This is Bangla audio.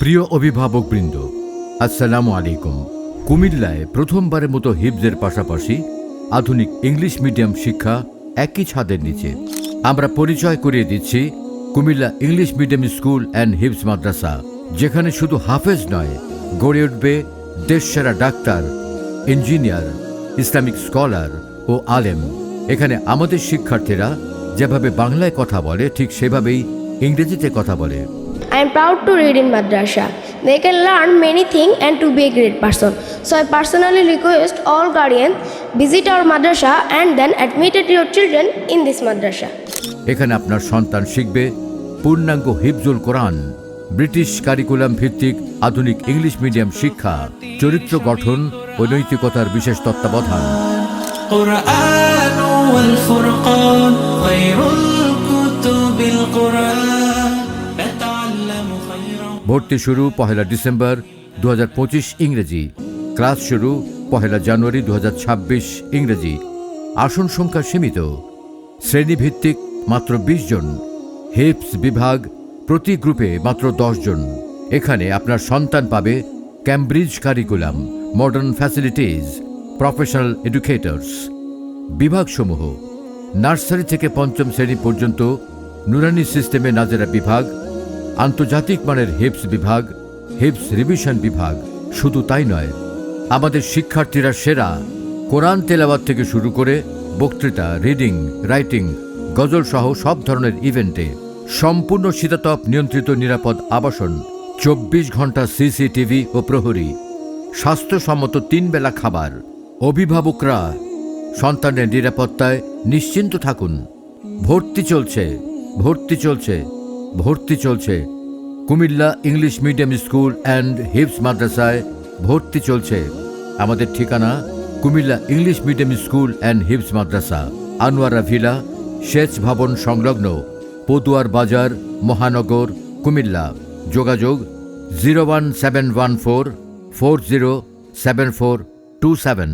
প্রিয় অভিভাবক বৃন্দ, আসসালাম আলাইকুম। কুমিল্লায় প্রথমবারের মতো হিপজের পাশাপাশি আধুনিক ইংলিশ মিডিয়াম শিক্ষা একই ছাদের নিচে। আমরা পরিচয় করিয়ে দিচ্ছি Cumilla English medium school and হিপস মাদ্রাসা, যেখানে শুধু হাফেজ নয়, গড়ে উঠবে দেশসেরা ডাক্তার, ইঞ্জিনিয়ার, ইসলামিক স্কলার ও আলেম। এখানে আমাদের শিক্ষার্থীরা যেভাবে বাংলায় কথা বলে ঠিক সেভাবেই ইংরেজিতে কথা বলে। I am proud to read in madrasa they can learn many thing and to be a great person so I personally request all guardian visit our madrasa and then admitted your children in this madrasa এখানে আপনার সন্তান শিখবে পূর্ণাঙ্গ হিফজুল কোরআন ব্রিটিশ কারিকুলাম ভিত্তিক আধুনিক ইংলিশ মিডিয়াম শিক্ষা চরিত্র গঠন ও নৈতিকতার বিশেষ তত্ত্বাবধান। والفرقان خير الكتب القرآن نتعلم خيرا ভর্তি শুরু পহেলা ডিসেম্বর দু ইংরেজি ক্লাস শুরু পহেলা জানুয়ারি দু ইংরেজি আসন সংখ্যা সীমিত শ্রেণীভিত্তিক মাত্র ২০ জন হিপস বিভাগ প্রতি গ্রুপে মাত্র ১০ জন এখানে আপনার সন্তান পাবে Cambridge curriculum modern facilities professional educators বিভাগসমূহ, nursery থেকে পঞ্চম শ্রেণি পর্যন্ত নুরানি সিস্টেমে নাজেরা বিভাগ, আন্তর্জাতিক মানের হিপস বিভাগ, হিপস রিভিশন বিভাগ। শুধু তাই নয়, আমাদের শিক্ষার্থীরা সেরা কোরআন তেলাওয়াত থেকে শুরু করে বক্তৃতা, রিডিং, রাইটিং গজল সহ সব ধরনের ইভেন্টে সম্পূর্ণ শীতাতপ নিয়ন্ত্রিত নিরাপদ আবাসন, চব্বিশ ঘণ্টা সিসিটিভি ও প্রহরী, স্বাস্থ্যসম্মত তিন বেলা খাবার। অভিভাবকরা সন্তানের নিরাপত্তায় নিশ্চিন্ত থাকুন। ভর্তি চলছে ভর্তি চলছে ভর্তি চলছে। Comilla English medium school and হিপস মাদ্রাসায় ভর্তি চলছে। আমাদের ঠিকানা Comilla English medium school and হিপস মাদ্রাসা, আনোয়ারা ভিলা, সেচ ভবন সংলগ্ন, পদুয়ার বাজার, মহানগর, কুমিল্লা। যোগাযোগ zero one seven one four four zero seven four two seven.